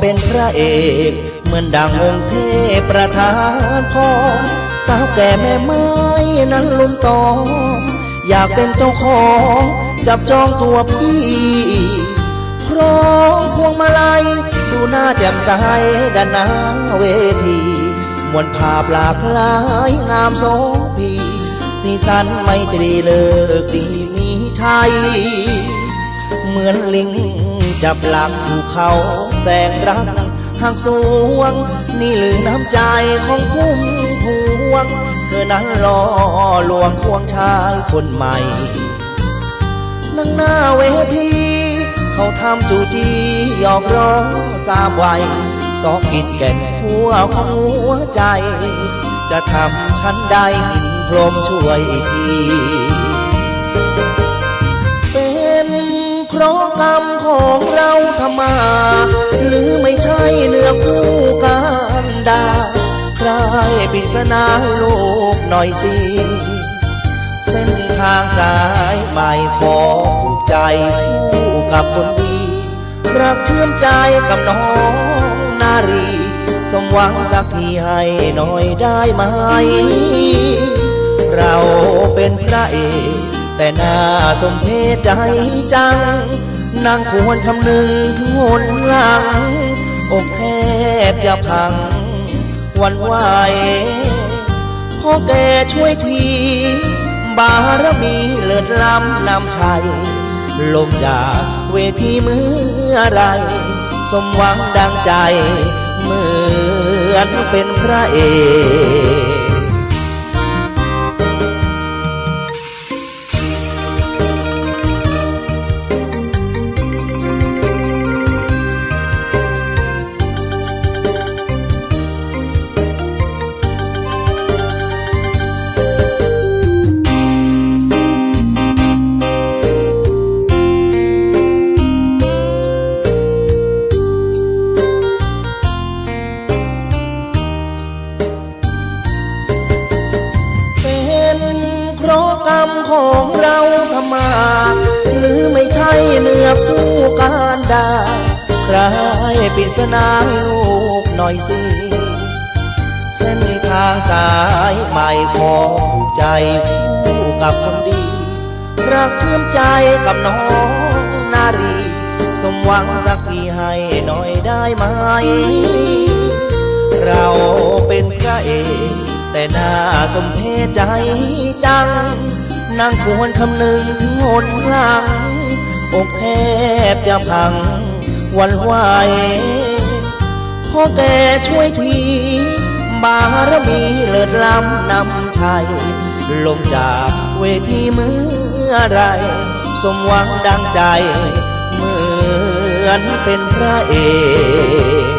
เป็นพระเอก เหมือนดังองค์เทพประธานพรสาวแก่แม่ไม้นั้นลุมตอมอยากเป็นเจ้าของ จับจองตัวพี่พร้อมพวงมาลัย ดูหน้าแจ่มใสด้านหน้าเวทีมวลภาพหลากหลายงามโสพีสีสันไม่ตรีเลิกดีมีชัย เหมือนลิง จับหลักภูเขาแสงรักหากสวง นี่หรือน้ำใจของพุ่มพวง เธอนั้นรอลวงพวงชายคนใหม่นั่งหน้าเวทีเขาทำจูจีหยอกร้องสามวัยสอกกินแก่นหัวของหัวใจ จะทำฉันได้อินพรมช่วยที ของเราทำมา หรือไม่ใช่เนื้อคู่กันดาใครปิศนาให้ลูกหน่อยสิ เส้นทางสายใหม่ขอผูใจคู่กับคนดี รักเชื่อมใจกับน้องนารี สมหวังสักทีให้หน่อยได้ไหม เราเป็นพระเอกแต่น่าสมเพชใจจัง นางควรคำนึงถึงหนหลัง อกแทบจะพังวันไหวพ่อแกช่วยทีบารมีเลิศล้ำนำชัย ลงจากเวทีเมื่อไร สมหวังดังใจ เหมือนเป็นพระเอก ของเราทำมาหรือไม่ใช่เนื้อคู่การดาใครปริศนาลูกหน่อยสิ เส้นทางสายใหม่ของผูกใจคู่กับคนดี รักเชื่อมใจกับน้องนารี สมหวังสักทีให้หน่อยได้ไหม เราเป็นพระเอกแต่น่าสมเพชใจจัง นางควรคำนึงถึงหนหลัง อกแทบจะพังวันไหวพ่อแกช่วยที บารมีเลิศล้ำนำชัย ลงจากเวทีเมื่อไร สมหวังดังใจ เหมือนเป็นพระเอก